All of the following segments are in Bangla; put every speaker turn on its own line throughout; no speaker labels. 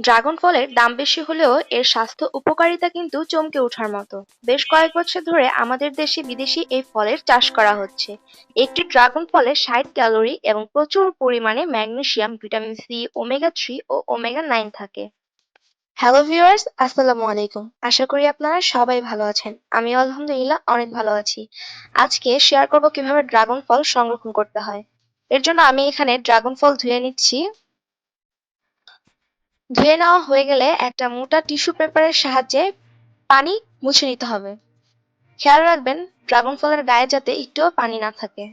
ড্রাগন ফলের দাম বেশি হলেও এর স্বাস্থ্য উপকারিতা কিন্তু চমকে ওঠার মতো। বেশ কয়েক বছর ধরে আমাদের দেশে বিদেশি এই ফলের চাষ করা হচ্ছে। একটি ড্রাগন ফলে ষাট ক্যালোরি এবং প্রচুর পরিমাণে magnesium, vitamin C, omega three ও ওমেগা নাইন থাকে। হ্যালো ভিউয়ার্স, আসসালামু আলাইকুম। আশা করি আপনারা সবাই ভালো আছেন। আমি আলহামদুলিল্লাহ অনেক ভালো আছি। আজকে শেয়ার করব কীভাবে ড্রাগন ফল সংরক্ষণ করতে হয়। এর জন্য আমি এখানে ড্রাগন ফল ধুয়ে নিচ্ছি। ধুয়ে নেওয়া হয়ে গেলে একটা মোটা টিস্যু পেপারের সাহায্যে পানি মুছে নিতে হবে। খেয়াল রাখবেন ড্রাগন ফলের গায়ে যাতে একটুও পানি না থাকে।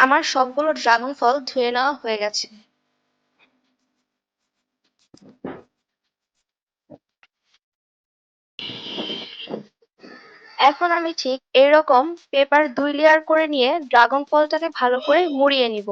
আমার সবগুলো ড্রাগন ফল ধুয়ে নেওয়া হয়ে গেছে। এখন আমি ঠিক এরকম পেপার দুই লেয়ার করে নিয়ে ড্রাগন ফলটাকে ভালো করে মুড়িয়ে নিব।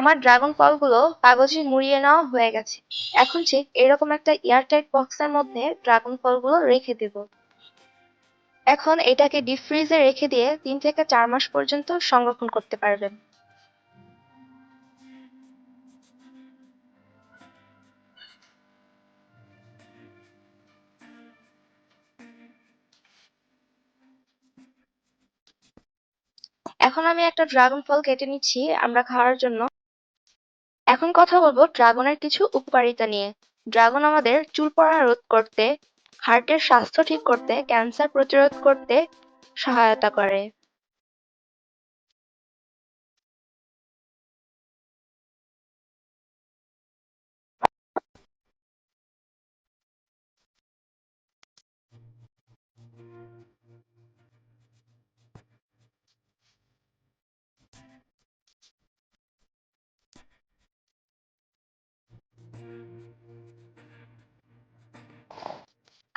আমার ড্রাগন ফলগুলো কাগজে মুড়িয়ে নেওয়া হয়ে গেছে। এখন ঠিক এরকম একটা এয়ারটাইট বক্সের মধ্যে ড্রাগন ফলগুলো রেখে দেব। এখন এটাকে ডিপ ফ্রিজে রেখে দিয়ে তিন থেকে চার মাস পর্যন্ত সংরক্ষণ করতে পারবেন। এখন আমি একটা ড্রাগন ফল কেটে নিচ্ছি, আমরা খাওয়ার জন্য। এখন কথা বলব ড্রাগনের কিছু উপকারিতা নিয়ে। ড্রাগন আমাদের চুল পড়া রোধ করতে হার্টের স্বাস্থ্য ঠিক করতে ক্যান্সার প্রতিরোধ করতে সহায়তা করে।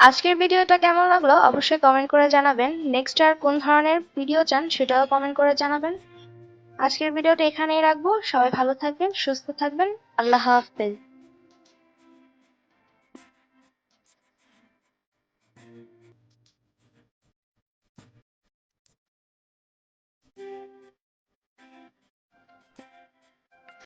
আজকের ভিডিওটা কেমন লাগল অবশ্যই কমেন্ট করে জানাবেন। নেক্সট আর কোন ধরনের ভিডিও চান সেটাও কমেন্ট করে জানাবেন। আজকের ভিডিওটা এখানেই রাখব। সবাই ভালো থাকবেন, সুস্থ থাকবেন। আল্লাহ হাফেজ।